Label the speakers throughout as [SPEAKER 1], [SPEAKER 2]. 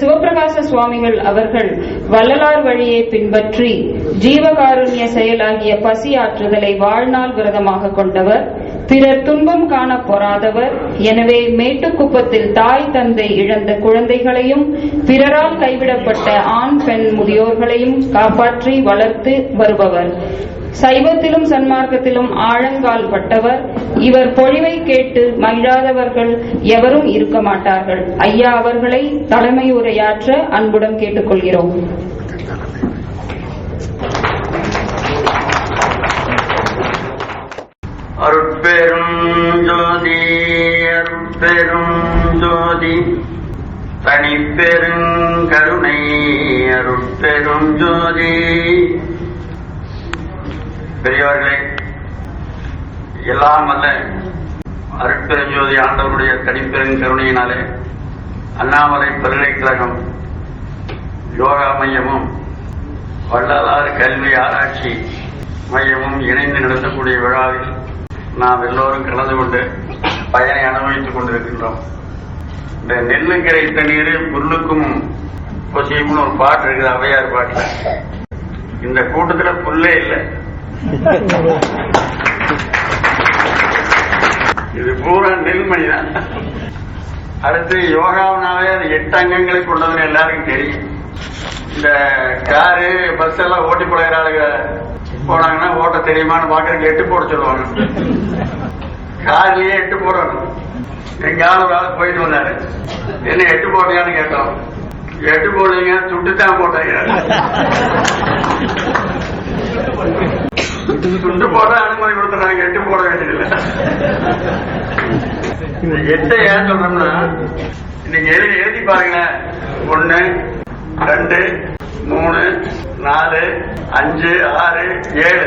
[SPEAKER 1] சிவபிரகாச சுவாமிகள் அவர்கள் வள்ளலார் வழியை பின்பற்றி ஜீவகாருண்ய செயலாகிய பசி ஆற்றுதலை வாழ்நாள் விரதமாக கொண்டவர் பிறர் துன்பம் காண பொறாதவர் எனவே மேட்டுக்குப்பத்தில் தாய் தந்தை இழந்த குழந்தைகளையும் பிறரால் கைவிடப்பட்ட ஆண் பெண் முதியோர்களையும் காப்பாற்றி வளர்த்து வருபவர். சைவத்திலும் சன்மார்க்கத்திலும் ஆழங்கால் பட்டவர் இவர் பொழிவை கேட்டு மகிழாதவர்கள் எவரும் இருக்க மாட்டார்கள். ஐயா அவர்களை தலைமை உரையாற்ற அன்புடன் கேட்டுக்கொள்கிறோம்.
[SPEAKER 2] அருட்பெரும் ஜோதி அருட்பெரும் ஜோதி. தனிப்பெருங்கருணை அருட்பெரும் ஜோதி. பெரியவர்களே எல்லாம் அல்ல. அருட்பெருஞ்சோதி ஆண்டவருடைய தனிப்பெரும் கருணையினாலே அண்ணாமலை பல்கலைக்கழகம் யோகா மையமும் வள்ளலார் கல்வி ஆராய்ச்சி மையமும் இணைந்து நடத்தக்கூடிய விழாவில் நாம் எல்லோரும் கலந்து கொண்டு பயனை அனுபவித்துக் கொண்டிருக்கின்றோம். இந்த நெல்லு கிடைத்த நீர் புல்லுக்கும் கொசியும்னு ஒரு பாட்டு இருக்குது அவையார் பாட்டுல. இந்த கூட்டத்தில் புல்லே இல்லை. இது பூரா நெல்மணி தான். அடுத்து யோகாவுனாவே அது எட்டு அங்கங்களை கொண்டதுன்னு எல்லாருக்கும் தெரியும். இந்த காரு பஸ் எல்லாம் ஓட்டி பழகிற ஆளுங்க போனாங்கன்னா ஓட்ட தெரியுமான்னு பாக்குறதுக்கு எட்டு போட சொல்லுவாங்க. கார்லயே எட்டு போடணும். எங்காவது ஒரு ஆள் போயிட்டு வந்தாரு. என்ன எட்டு போட்டீங்கன்னு கேட்டோம். எட்டு போடுவீங்க சுட்டுத்தான் போட்டீங்க. சுட்டு போட அனுமதி கொடுத்துறாங்க எட்டு போட வேண்டியதில்லை. எட்டை ஏன் சொல்றோம்னா நீங்க எழுதி எழுதி பாருங்களேன். ஒண்ணு ரெண்டு மூணு நாலு அஞ்சு ஆறு ஏழு.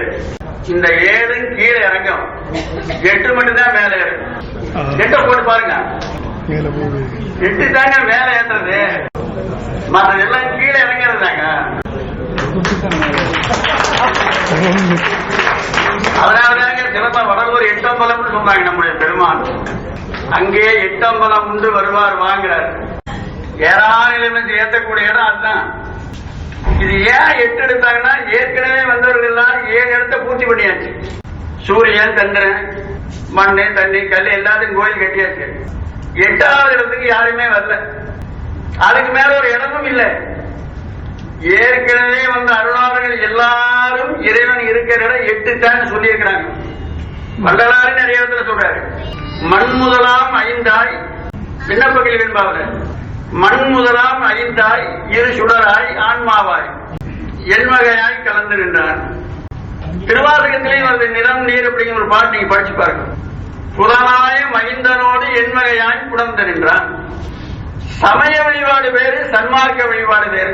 [SPEAKER 2] இந்த ஏழு கீழே இறங்கும். எட்டு மட்டும் தான் மேல ஏறும் எட்டை போட்டு பாருங்க. எட்டு தாங்க மேல ஏத்துறது. மற்ற எல்லாம் கீழே இறங்கிறது தாங்க. அதனாலதாங்க சிலப்பா வடலூர் எட்டம்பலம் சொன்னாங்க நம்முடைய பெருமான் அங்கே எட்டம்பலம் உண்டு வருவார் வாங்குறார். ஏறாநிலைமை ஏத்தக்கூடிய இடம் அதுதான். இது ஏன் எட்டு எடுத்தாங்கன்னா ஏற்கனவே வந்தவர்கள் எல்லாம் ஏழு இடத்த பூர்த்தி பண்ணியாச்சு. சூரியன் சந்திரன் மண்ணு தண்ணி கல் எல்லாத்தையும் கோயில் கட்டியாச்சு. எட்டாவது இடத்துக்கு யாருமே வரல. அதுக்கு மேல ஒரு இடமும் இல்லை. ஏற்கனவே வந்த அருளாளர்கள் எல்லாரும் இறைவன் இருக்கிற இடம் எட்டு தான் வள்ளலாறு நிறைய இடத்துல சொல்றாரு. மண் முதலாம் ஐந்தாய் விண்ணப்பகில் கேள்வி மண் முதலாம் ஐந்தாய் இரு சுடராய் ஆன்மாவாய். எண்மகையாய் கலந்து நின்றான் திருவாசகத்திலே வந்து நிலம் நீர் அப்படிங்கிற ஒரு பாட்டு நீங்க படிச்சு பாருங்க. புலனாய மகிந்தனோடு என்வகையாய் புடந்து நின்றான் சமய வழிபாடு வேறு சன்மார்க்க வழிபாடு வேறு.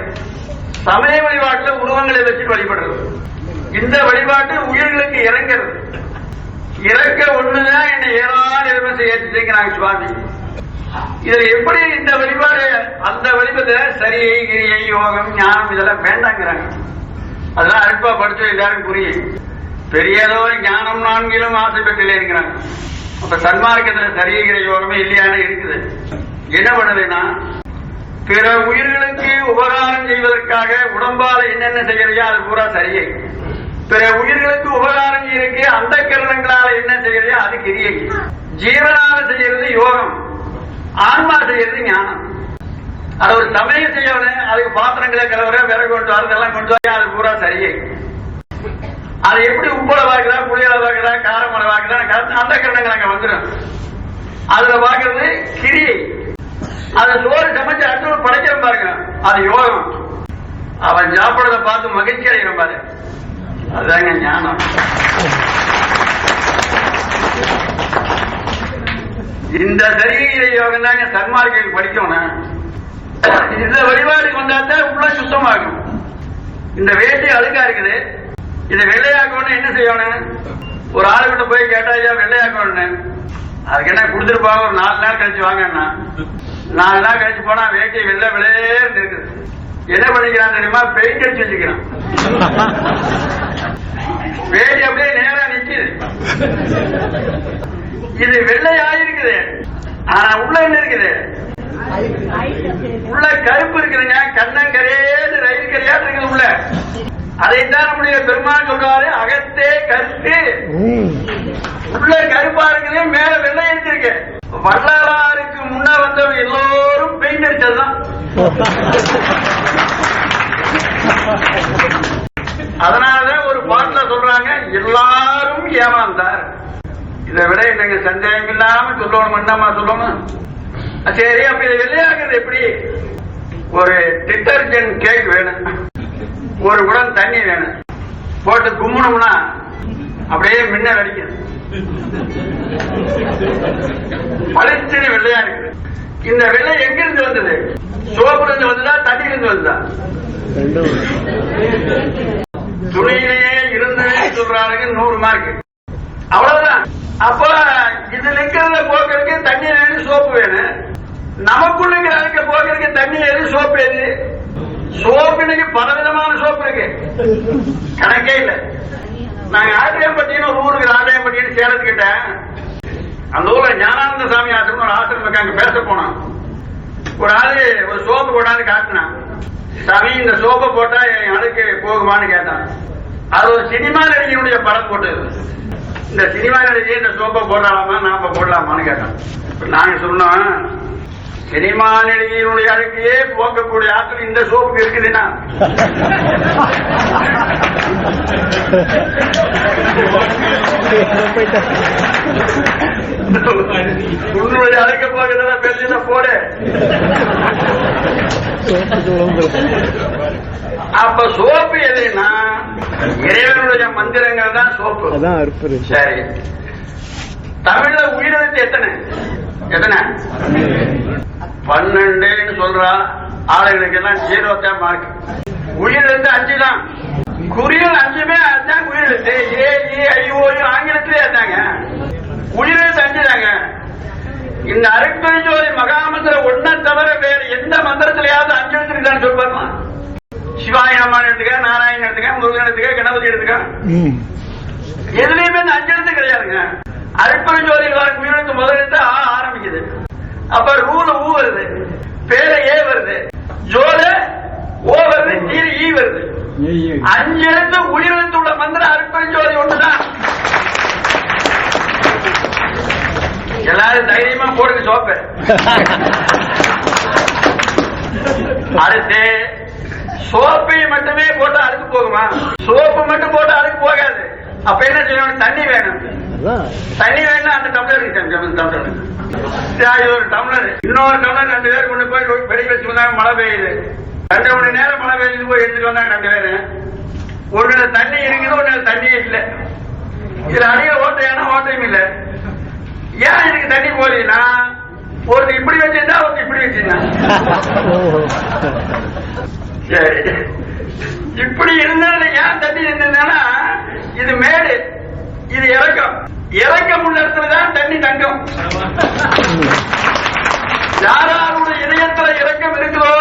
[SPEAKER 2] சமய வழிபாட்டில் உருவங்களை வச்சு வழிபடுறது. இந்த வழிபாட்டு உயிர்களுக்கு இறங்கிறது. இறக்க ஒண்ணுதான் என்னை ஏறான நிலைமை ஏற்றி சுவாமி. இதுல எப்படி இந்த வழிபாடு அந்த வழிபாடு சரியை கிரியை யோகம் ஞானம் இதெல்லாம் வேண்டாங்கிறாங்க. அதெல்லாம் அல்பா படிச்சு எல்லாரும் புரியும் பெரியதோ ஞானம் நான்கிலும் ஆசை பெற்றிலே இருக்கிறாங்க. அப்ப சன்மார்க்கத்துல சரிகிற யோகமே இல்லையான இருக்குது. என்ன பண்ணுதுன்னா பிற உயிர்களுக்கு உபகாரம் செய்வதற்காக உடம்பால என்னென்ன செய்யறையோ அது பூரா சரியை. பிற உயிர்களுக்கு உபகாரம் செய்யறதுக்கு அந்த கிரணங்களால என்ன செய்யறையோ அது கிரியை. ஜீவனால செய்யறது யோகம். ஆன்மா செய்யறது ஞானம். அது ஒரு சமயம் செய்யணும் அதுக்கு பாத்திரங்களை கலவர விறகு கொண்டு வரதெல்லாம் கொண்டு வர அது பூரா சரியை. அது எப்படி உப்புல வாக்குதா புளியில வாக்குதா காரமலை வாக்குதா அந்த கிரணங்கள் அங்க வந்துடும் அதுல பாக்குறது கிரியை. அதை சோறு சமைச்சு அடுத்து படைக்கிறோம் பாருங்க அது யோகம். அவன் சாப்பிடுறத பார்த்து மகிழ்ச்சி அடைகிறோம் பாரு. அதுதாங்க ஞானம். இந்த சரீர யோகம் தாங்க சன்மார்க்கில் படிக்கணும் இந்த வழிபாடு கொண்டாத்தான் உள்ள சுத்தமாகும். இந்த வேட்டி அழுக்கா இருக்குது. இதை வெள்ளையாக்கணும்னு என்ன செய்யணும்? ஒரு ஆளுகிட்ட போய் கேட்டா ஐயா வெள்ளையாக்கணும்னு. அதுக்கு என்ன கொடுத்துருப்பாங்க? ஒரு நாலு நாள் கழிச்சு வாங்கன்னா நாலு நாள் கழிச்சு போனா வேட்டி வெள்ளை விளையேன்னு இருக்குது என்ன பண்ணிக்கிறான் தெரியுமா? பெயிண்ட் அடிச்சு வச்சுக்கிறான். வேட்டி அப்படியே நேரா நிக்குது. இது வெள்ளையா இருக்குது ஆனா உள்ள என்ன இருக்குது? உள்ள கருப்பு இருக்குதுங்க. கண்ணங்கரேது ரயில் கரையாட்டு இருக்குது உள்ள. அதைத்தான் நம்முடைய பெருமாள் சொல்றாரு அகத்தே கருத்து. உள்ள கருப்பா இருக்குது மேல வெள்ளை இருக்கு. வள்ளலாருக்கு முன்னா வந்தவங்க எல்லாரும் பெயிண்ட் அடிச்சதுதான் அதனாலதான் ஒரு பாட்டுல சொல்றாங்க எல்லாரும் ஏமாந்தார். இதை விட என்னங்க சந்தேகம் இல்லாம சொல்லணும் என்னமா சொல்லணும்? சரி அப்ப இதை வெளியாகிறது எப்படி? ஒரு டிட்டர்ஜென்ட் கேக் வேணும். ஒரு குடம் தண்ணி வேணும். போட்டு கும்மணும்னா அப்படியே மின்னல் அடிக்குது பளிச்சுன்னு வெள்ளையா இருக்கு இந்த வெள்ளை எங்க இருந்து வந்தது? சோப்புல இருந்து வந்ததா தண்ணியில இருந்து வந்ததா? துணியிலேயே இருந்து சொல்றாருங்க நூறு மார்க் அவ்வளவுதான். அப்ப இது நிக்கிறத போக்குறதுக்கு தண்ணி எது சோப்பு வேணும். நமக்குள்ள இருக்கிற போக்குறதுக்கு தண்ணி எது சோப்பு எது? சோப்பு இன்னைக்கு பல விதமான சோப்பு இருக்கு. கணக்கே இல்லை. நாங்க ஆட்டியம்பட்டின்னு ஒரு ஊருக்கு ஆட்டியம்பட்டின்னு சேலத்துக்கிட்ட அந்த ஊர்ல ஞானானந்த சாமி ஆசிரமம் ஒரு ஆசிரமம் இருக்காங்க பேச போனான். ஒரு ஆளு ஒரு சோப்பு போடாது காட்டினான் சாமி இந்த சோப்பை போட்டா என் அழுக்கு போகுமான்னு கேட்டான். அது ஒரு சினிமா நடிகையினுடைய படம் போட்டது இந்த சினிமா நடிகை இந்த சோப்பை போடலாமா நாம போடலாமான்னு கேட்டான். நாங்க சொன்னோம் சினிமா நடிகையினுடைய அழுக்கையே போக்கக்கூடிய ஆற்றல் இந்த சோப்புக்கு இருக்குதுன்னா? உன்னுடைய அழுக்க போகிறதா பெருசில போடு. அப்ப சோப்பு எதுன்னா? இறைவனுடைய மந்திரங்கள் தான் சோப்பு.
[SPEAKER 3] அதான் அற்புதம்.
[SPEAKER 2] சரி. தமிழ்ல உயிரெழுத்து எத்தனை? எத்தனை? பன்னெண்டுன்னு சொல்றா. ஆளுங்களுக்கு எல்லாம் ஜீரோ தான் மார்க் உயிரெழுத்து அஞ்சு தான் குறியல் அஞ்சுமே அதுதான் உயிரெழுத்து ஏ ஏ ஐஓயு ஆங்கிலத்திலே அதாங்க உயிரெழுத்து அஞ்சு தாங்க இந்த அருட்பெருஞ்சோதி மகாமந்திரம் ஒன்ன தவிர வேற எந்த மந்திரத்திலேயாவது அஞ்சு எழுத்துருக்கான்னு சொல்லி பார்க்கலாம் சிவாய அம்மான் எடுத்துக்க நாராயணன் எடுத்துக்க முருகன் எடுத்துக்க கணபதி எடுத்துக்க. எதுலயுமே இந்த அஞ்சு எழுத்து கிடையாதுங்க. அருட்பெருஞ்சோதியில் வர உயிரெழுத்து முதல் எழுத்து ஆரம்பிக்குது. அப்ப ரூல ஊ வருது. பேர ஏ வருது. ஜோல ஓ வருது ஜீர ஈ வருது. அஞ்சு எழுத்து உள்ள மந்திரம் அருட்பெருஞ்சோதி ஒண்ணுதான் எல்லாரும் தைரியமா போடுங்க சோப்பு. அடுத்து சோப்பை மட்டுமே போட்டா அழுக்கு போகுமா? சோப்பு மட்டும் போட்டா அழுக்கு போகாது. அப்ப என்ன செய்யணும்? தண்ணி வேணும். தண்ணி வேணும் அந்த டம்ளர் டம்ளர் ஒரு டம்ளர் இன்னொரு டம்ளர் ரெண்டு பேர் கொண்டு போய் வெளியே வச்சு வந்தாங்க மழை பெய்யுது. ரெண்டு மணி நேரம் மழை பெய்யுது போய் எடுத்துட்டு வந்தாங்க ரெண்டு பேரு. ஒண்ணுல தண்ணி இருக்குது ஒண்ணுல தண்ணியே இல்ல. இதுல அதிக ஓட்டையான ஓட்டையும் இல்ல. ஏன் இதுக்கு தண்ணி போறீங்கன்னா ஒருத்தர் இப்படி வச்சிருந்தா ஒருத்தர் இப்படி வச்சிருந்தான்.
[SPEAKER 3] ஓஹோ.
[SPEAKER 2] சரி. இப்படி இருந்தாலும் ஏன் தண்ணி இருந்ததுன்னா இது மேடு இது இறக்கம் இறக்கம் உள்ள இடத்துல தான் தண்ணி தங்கம். யாராருடைய இதயத்துல இறக்கம் இருக்கிறோ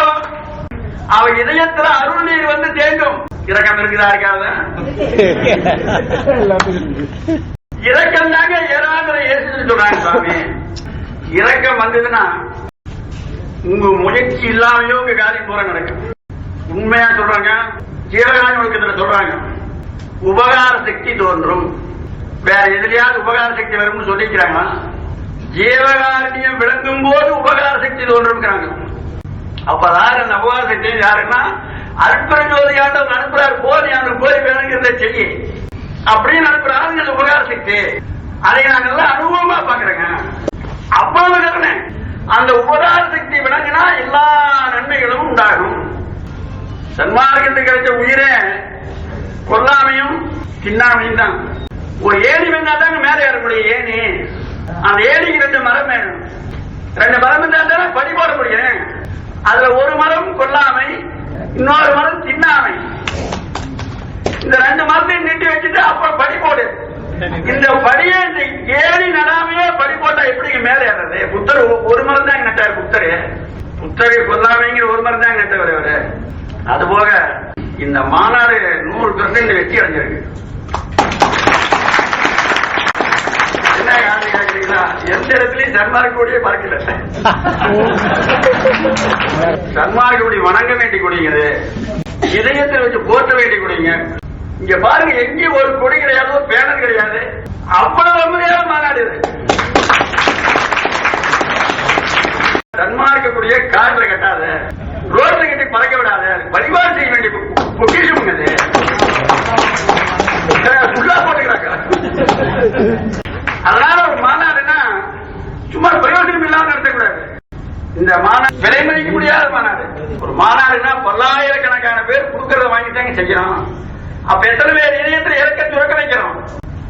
[SPEAKER 2] அவ இதயத்துல அருள் நீர் வந்து தேங்கும். இறக்கம் இருக்குதா இருக்காத? இறக்கம் தாங்க ஏறாங்கிற ஏசுன்னு சொல்றாங்க சுவாமி. இறக்கம் வந்ததுன்னா உங்க முயற்சி இல்லாமையோ உங்க காரியம் பூரா நடக்கும். உண்மையா சொல்றாங்க? ஜீவகாணி ஒழுக்கத்துல சொல்றாங்க. உபகார சக்தி தோன்றும். வேற எதிரியாவது உபகார சக்தி வரும்னு சொல்லிக்கிறாங்க. ஜீவகாரணியம் விளங்கும் போது உபகார சக்தி தோன்றும்ங்கிறாங்க. அப்பதான் அந்த உபகார சக்தி யாருன்னா அற்புத ஜோதியாண்டம் அனுப்புறாரு. போது அவனுக்கு போய் வேணுங்கிறத செய்ய. அப்படின்னு அனுப்புறாரு இந்த உபகார சக்தி. அதை நாங்க எல்லாம் அனுபவமா பாக்குறேங்க. அவ்வளவு கருணை. அந்த உபகார சக்தி விளங்கினா எல்லா நன்மைகளும் உண்டாகும். சன்மார்க்கத்துக்கு கிடைச்ச உயிரே கொல்லாமையும் தின்னாமையும் தான். ஒரு ஏணி வந்தா தாங்க மேலே ஏற முடியும் ஏணி. அந்த ஏணிக்கு ரெண்டு மரம் வேணும். ரெண்டு மரம் இருந்தா தானே படி போட முடியும். அதுல ஒரு மரம் கொல்லாமை இன்னொரு மரம் தின்னாமை. இந்த ரெண்டு மரத்தையும் நீட்டி வச்சுட்டு அப்புறம் படி போடு. இந்த படியே இந்த ஏணி நடாமையே படி போட்டா எப்படி மேல ஏறது புத்தர் ஒரு மரம் தான் நட்டாரு புத்தரு. புத்தரை கொல்லாமைங்கிற ஒரு மரம் தான் நட்டவர் அவரு. அது போக இந்த மாநாடு நூறு பெர்சன்ட் வெற்றி அடைஞ்சிருக்கு. என்ன காரணம் கேட்கிறீங்களா எந்த இடத்துலயும் சன்மார்க்கோடைய பறக்கல. சன்மார்க்கோடி வணங்க வேண்டிய கொடிங்கிறது இதயத்தில் வச்சு போற்ற வேண்டிய கொடிங்க. இங்க பாருங்க எங்கேயும் ஒரு கொடி கிடையாது ஒரு பேனர் கிடையாது. அவ்வளவு அமைதியான மாநாடு இது. சன்மார்க்கக்கூடிய கார்ல கட்டாத. ரோட்ல பறக்க விடாத வழிபாடு செய்ய வேண்டிய பொ- பொக்கிஷம் இது சுல்லா போட்டுக்கிறாங்க. அதனால ஒரு மாநாடுன்னா சும்மா பிரயோஜனம் இல்லாம நடத்தக்கூடாது. இந்த மாநாடு விலை மதிக்க முடியாத மாநாடு. ஒரு மாநாடுனா பல்லாயிரக்கணக்கான பேர் கொடுக்கறத வாங்கிட்டாங்க செய்யணும். அப்ப எத்தனை பேர் இணையத்தில் இறக்க சுரக்க வைக்கிறோம்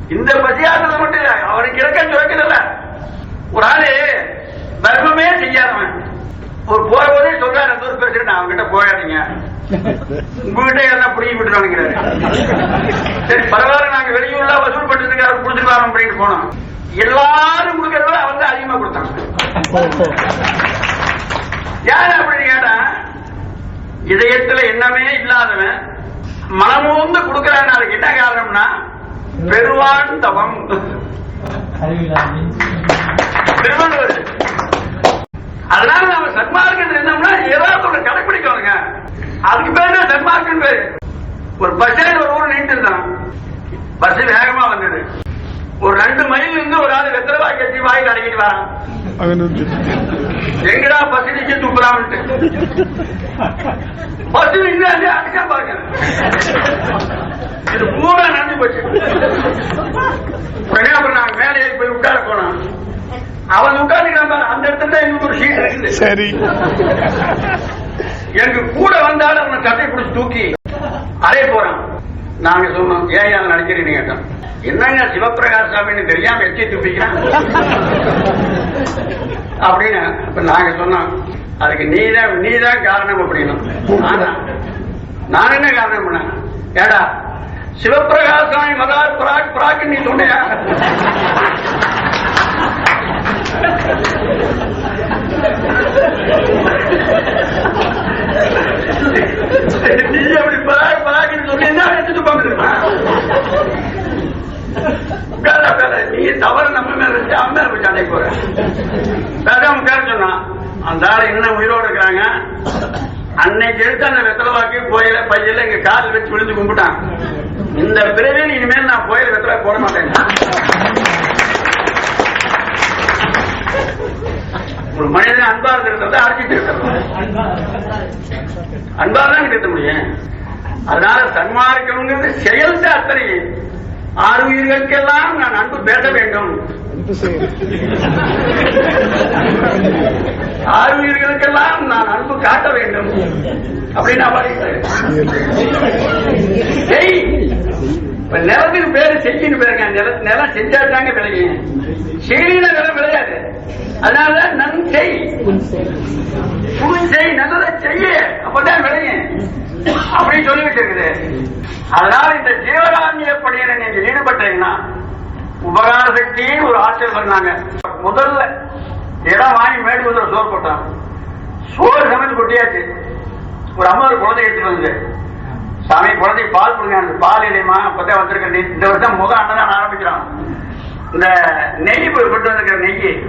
[SPEAKER 2] இந்த பசியாத்துல மட்டும் அவனுக்கு இறக்க சுரக்கல ஒரு ஆளு தர்மமே செய்யாதவன். ஒரு போற போதே சொல்றாரு ஒரு பேசுறேன் அவங்க கிட்ட போகாதீங்க உங்ககிட்ட என்ன புடிங்கி விட்டுறானுங்கிறாரு. சரி பரவாயில்ல நாங்க வெளியூர்ல வசூல் பண்றதுக்கு அவர் கொடுத்துருவாரு அப்படின்னு போனோம். எல்லாரும் கொடுக்கறத அவன் தான் அதிகமா கொடுத்தாங்க. யார் அப்படின்னு கேட்டா இதயத்துல எண்ணமே இல்லாதவன் மனமூந்து கொடுக்கறான் அதுக்கு என்ன காரணம்னா பெருவான் தவம் திருவள்ளுவர் அதனால நம்ம சன்மார்க்கம் இருந்தோம்னா ஏதாவது ஒன்று கடைபிடிக்கணுங்க அதுக்கு பேர் தான் சன்மார்க்கம் பேரு. ஒரு பஸ்ஸே ஒரு ஊர் நீண்டு இருந்தான் பஸ் வேகமா வந்தது. ஒரு ரெண்டு மைல் இருந்து ஒரு ஆள் வெத்தரவாய் கட்சி வாயில் அடங்கிட்டு வரான். எங்கடா பஸ் நிக்க துப்புறான்ட்டு. பஸ் நின்று அங்கே அடிச்சா பாருங்க. இது பூரா நடந்து போச்சு. உடனே அப்புறம் நாங்க மேலே போய் உட்கார போனோம் அவன் உட்கார இருக்குது.
[SPEAKER 3] சரி.
[SPEAKER 2] எனக்கு கூட வந்தாலும் அவனை கட்டை பிடிச்சி தூக்கி அறைய போறான். நாங்க சொன்னோம் ஏன் நடிக்கிறீங்க? கேட்டோம். என்னங்க சிவபிரகாஷ் சாமின்னு தெரியாம எச்சி துப்பிக்கிறான்? அப்படின்னு அப்ப நாங்க சொன்னோம். அதுக்கு நீதான் நீதான் காரணம் அப்படின்னு நான் என்ன காரணம் பண்ணேன் ஏடா சிவபிரகாஷ் சாமி மதார் பிராக் பிராக் நீ சொன்னியா? நீ அப்படி பராக் பராக்னு சொன்னீங்கன்னா எடுத்துட்டு போங்க உட்கார உட்கார. நீ தவறு நம்ம மேல வச்சு அம்மா வச்சு அடைய போற. வேண்டாம் உட்கார சொன்னான் அந்த ஆள் இன்னும் உயிரோடு இருக்கிறாங்க? அன்னைக்கு எடுத்து அந்த வெத்தலைவாக்கு கோயில பையில எங்க கால் வச்சு விழுந்து கும்பிட்டான். இந்த பிறவியில் இனிமேல் நான் கோயில் வெத்தலை போட மாட்டேன். ஒரு மனிதன் அன்பா இருக்கிறத அடிச்சிட்டு இருக்கிறது அன்பா தான் திருத்த முடியும். அதனால சன்மார்க்கம்ங்கிறது செயல் அத்தனை ஆறு உயிர்களுக்கெல்லாம் நான் அன்பு பேச வேண்டும். ஆறு உயிர்களுக்கெல்லாம் நான் அன்பு காட்ட வேண்டும். அப்படின்னு பாடிக்கிறேன் இப்ப நிலத்துக்கு பேரு செஞ்சுன்னு பேருங்க நில நிலம் செஞ்சாட்டாங்க விளையுங்க செடியில நிலம் விளையாது. அதனால நன் செய். புல் செய் நல்லதை செய்ய. அப்பதான் விளையும். அப்படின்னு சொல்லிட்டு இருக்குது. அதனால இந்த ஜீவகாரண்ய பணியில நீங்க ஈடுபட்டீங்கன்னா உபகார சக்தின்னு ஒரு ஆற்றல் பண்ணாங்க. முதல்ல இடம் வாங்கி மேடு முதல்ல சோறு போட்டான் சோறு சமைச்சு கொட்டியாச்சு. ஒரு அம்மா ஒரு குழந்தை எடுத்துட்டு வந்து சாமி குழந்தை பால் கொடுங்க. அந்த பால் இல்லையமா அப்பதான் வந்திருக்க. நெய். இந்த வருஷம் முக அன்னதான் ஆரம்பிக்கிறோம். இந்த நெய் போய் கொண்டு வந்திருக்கிற நெய்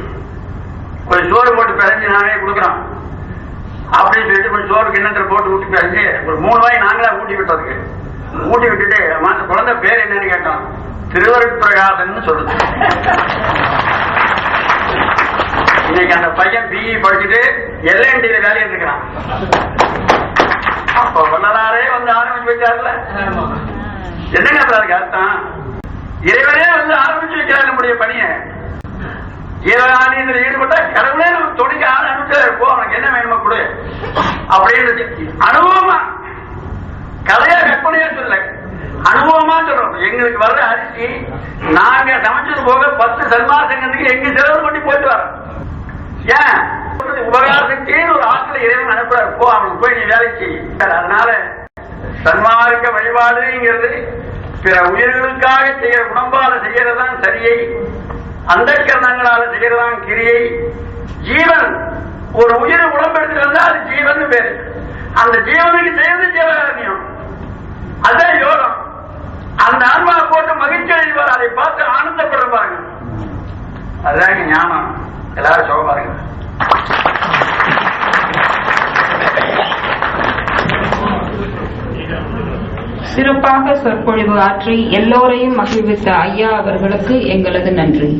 [SPEAKER 2] கொஞ்சம் சோறு போட்டு பிழைஞ்சு நானே கொடுக்குறோம். அப்படின்னு சொல்லிட்டு கொஞ்சம் சோறு கிண்ணத்துல போட்டு ஊட்டி பிழைஞ்சு ஒரு மூணு வாய் நாங்களா ஊட்டி விட்டதுக்கு. ஊட்டி விட்டுட்டு அந்த குழந்தை பேர் என்னன்னு கேட்டோம். திருவருட்பிரகாசன் சொல்லுது. இன்னைக்கு அந்த பையன் பிஇ படிச்சுட்டு எல்என்டியில வேலையில் இருக்கிறான் வல்லலாரே வந்து ஆரம்பிச்சு வச்சார்ல? என்னங்க அதுக்கு அர்த்தம்? இறைவனே வந்து ஆரம்பிச்சு வைக்கிறார் நம்முடைய பணியை. ஈரகாணியத்தில் ஈடுபட்டா கடவுளே நமக்கு துணைக்க ஆள் அனுப்பிச்சாரு. போ உனக்கு என்ன வேணுமோ கொடு. அப்படின்னு அனுபவமா. கதையா கற்பனையா சொல்ல அனுபவமா சொல்றோம். எங்களுக்கு வர்ற அரிசி நாங்க சமைச்சது போக பத்து சன்மாசங்கத்துக்கு எங்க செலவு பண்ணி போயிட்டு வரோம். ஏன்? உபகாரத்துக்கேன்னு ஒரு ஆட்களை இறைவன் அனுப்புறாரு. போ அவனுக்கு போய் நீ வேலை செய். அதனால சன்மார்க்க வழிபாடுங்கிறது பிற உயிர்களுக்காக செய்யற உடம்பால செய்யறதுதான் சரியை அந்த கரணங்களால செய்யறதான் கிரியை. ஜீவன் ஒரு உயிர் உடம்பெடுத்து வந்தா அது ஜீவன் பேரு. அந்த ஜீவனுக்கு சேர்ந்து ஜீவகாரண்யம் அதான் யோகம். அந்த ஆன்மா போட்டு மகிழ்ச்சி அடைவார் அதை பார்த்து ஆனந்தப்படுற பாருங்க அதுதான் ஞானம். எல்லாரும் சொல்ல பாருங்க
[SPEAKER 1] சிறப்பாக சொற்பொழிவு ஆற்றி எல்லோரையும் மகிழ்வித்த ஐயா அவர்களுக்கு எங்களது நன்றி.